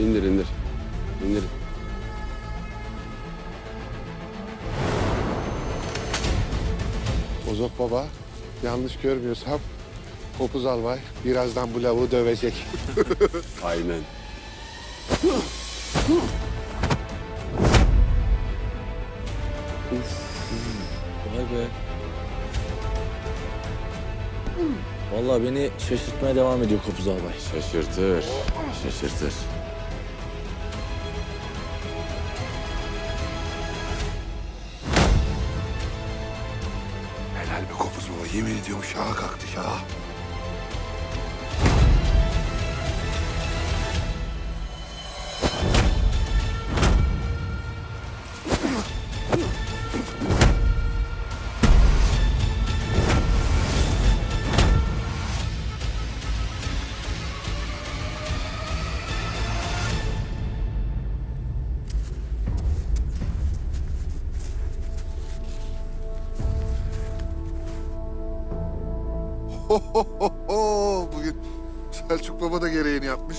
İndir indir. İndir. Bozok baba, yanlış görmüyorsam Kopuz Albay birazdan bu lavuğu dövecek. Aynen. Vay be. Vallahi beni şaşırtmaya devam ediyor Kopuz Albay. Şaşırtır. Şaşırtır. Yemin ediyorum şaha kalktı şaha. Bugün Selçuk Baba da gereğini yapmış.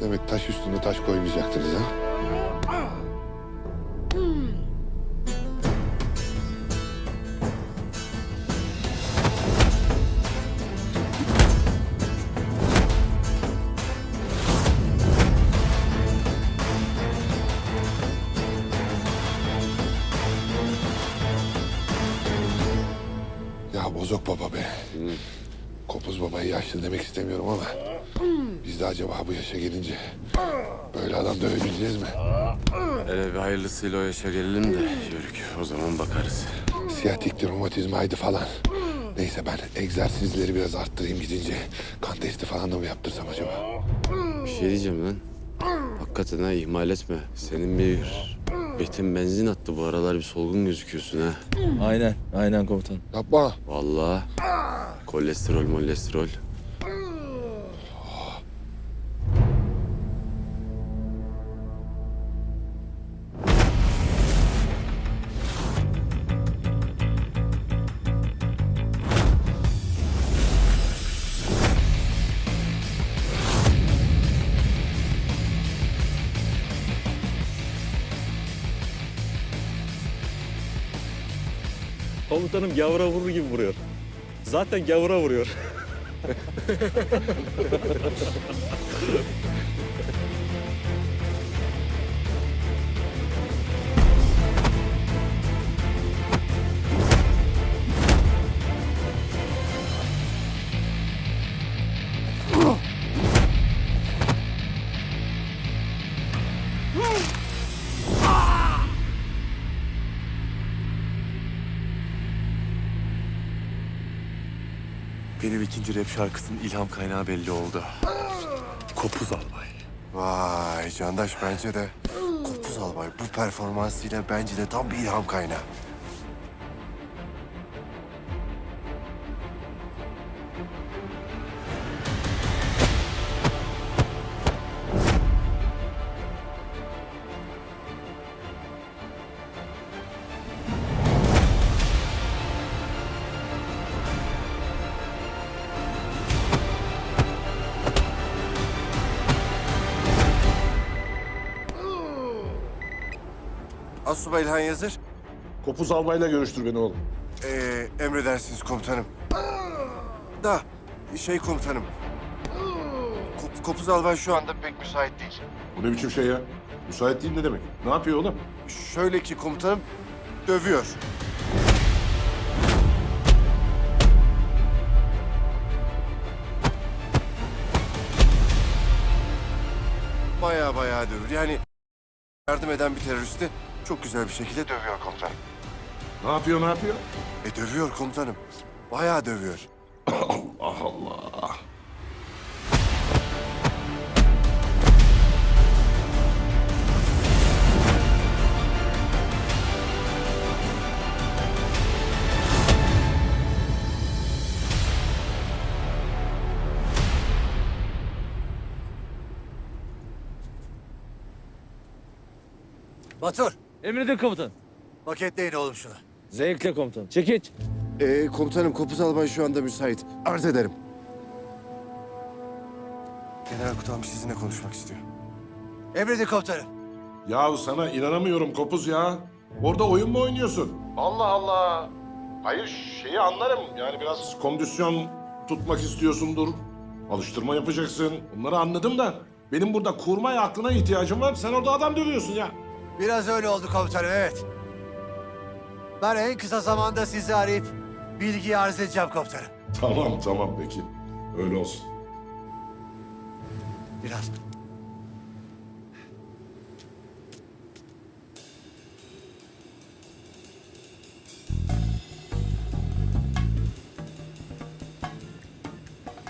Demek taş üstüne taş koymayacaktınız ha? Bozok baba be. Kopuz babayı yaşlı demek istemiyorum ama... ...biz de acaba bu yaşa gelince... ...böyle adam dövebileceğiz mi? Hele bir hayırlısıyla o yaşa gelelim de yörük. O zaman bakarız. Siyatikti, romatizmaydı falan. Neyse ben egzersizleri biraz arttırayım gidince. Kan testi falan da mı yaptırsam acaba? Bir şey diyeceğim lan. Hakikaten ha ihmal etme. Senin bir betin benzin attı bu aralar bir solgun gözüküyorsun ha. Aynen, aynen komutanım. Yapma. Vallahi. Kolesterol molesterol. Komutanım gavura vurur gibi vuruyor. Zaten gavura vuruyor. Benim ikinci rap şarkısının ilham kaynağı belli oldu. Kopuz Albay. Vay Candaş bence de Kopuz Albay bu performansıyla bence de tam bir ilham kaynağı. Asubay İlhan Yazır. Kopuz albayla görüştür beni oğlum. Ee, emredersiniz komutanım. Da şey komutanım. Kop- Kopuz Albay şu anda pek müsait değil. Bu ne biçim şey ya? Müsait değil ne demek? Ne yapıyor oğlum? Şöyle ki komutanım dövüyor. Baya baya dövüyor. Yani yardım eden bir teröristi çok güzel bir şekilde dövüyor komutanım. Ne yapıyor ne yapıyor? E dövüyor komutanım. Bayağı dövüyor. Allah Allah. Batur, Emredin komutanım. paketleyin oğlum şunu. Zevkle komutanım. Çekiç. Ee, komutanım Kopuz Albay şu anda müsait. Arz ederim. General Kutalmış sizinle konuşmak istiyor. Emredin komutanım. Yahu sana inanamıyorum Kopuz ya. Orada oyun mu oynuyorsun? Allah Allah. Hayır şeyi anlarım. Yani biraz kondisyon tutmak istiyorsundur. Alıştırma yapacaksın. Bunları anladım da. Benim burada kurmay aklına ihtiyacım var. Sen orada adam dövüyorsun ya. Biraz öyle oldu komutanım evet. Ben en kısa zamanda sizi arayıp bilgiyi arz edeceğim komutanım. Tamam tamam peki. Öyle olsun. Biraz.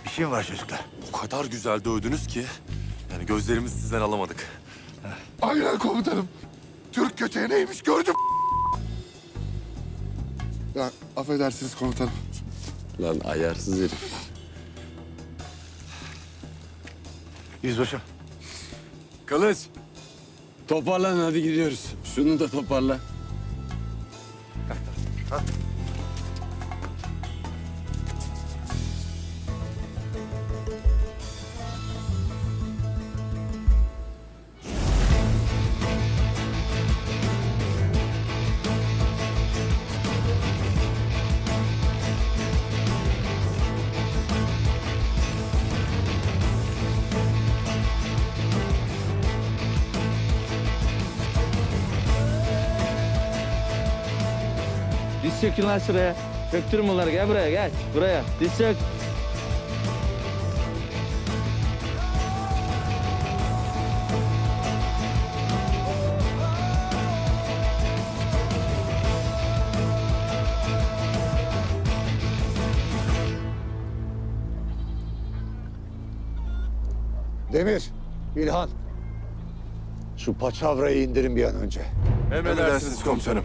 Bir şey mi var çocuklar? O kadar güzel dövdünüz ki yani gözlerimizi sizden alamadık. Aynen komutanım. Türk köteği neymiş gördüm. Ya affedersiniz komutanım. Lan ayarsız herif. Yüzbaşım. Kılıç. Toparlan hadi gidiyoruz. Şunu da toparla. Diz çökün lan şuraya. Çöktürün bunları. Gel buraya gel. Buraya. Diz çök. Demir, İlhan. Şu paçavrayı indirin bir an önce. Emredersiniz komutanım.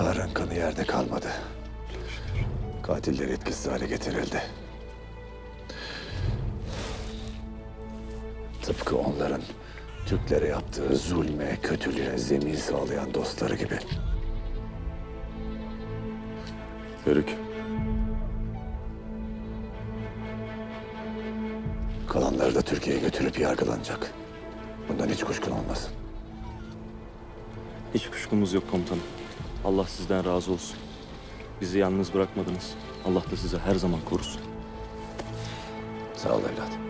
Tarık'ın kanı yerde kalmadı. Katiller etkisiz hale getirildi. Tıpkı onların Türklere yaptığı zulme, kötülüğe zemin sağlayan dostları gibi. Yörük. Kalanları da Türkiye'ye götürüp yargılanacak. Bundan hiç kuşkun olmasın. Hiç kuşkumuz yok komutanım. Allah sizden razı olsun. Bizi yalnız bırakmadınız. Allah da size her zaman korusun. Sağ ol evlat.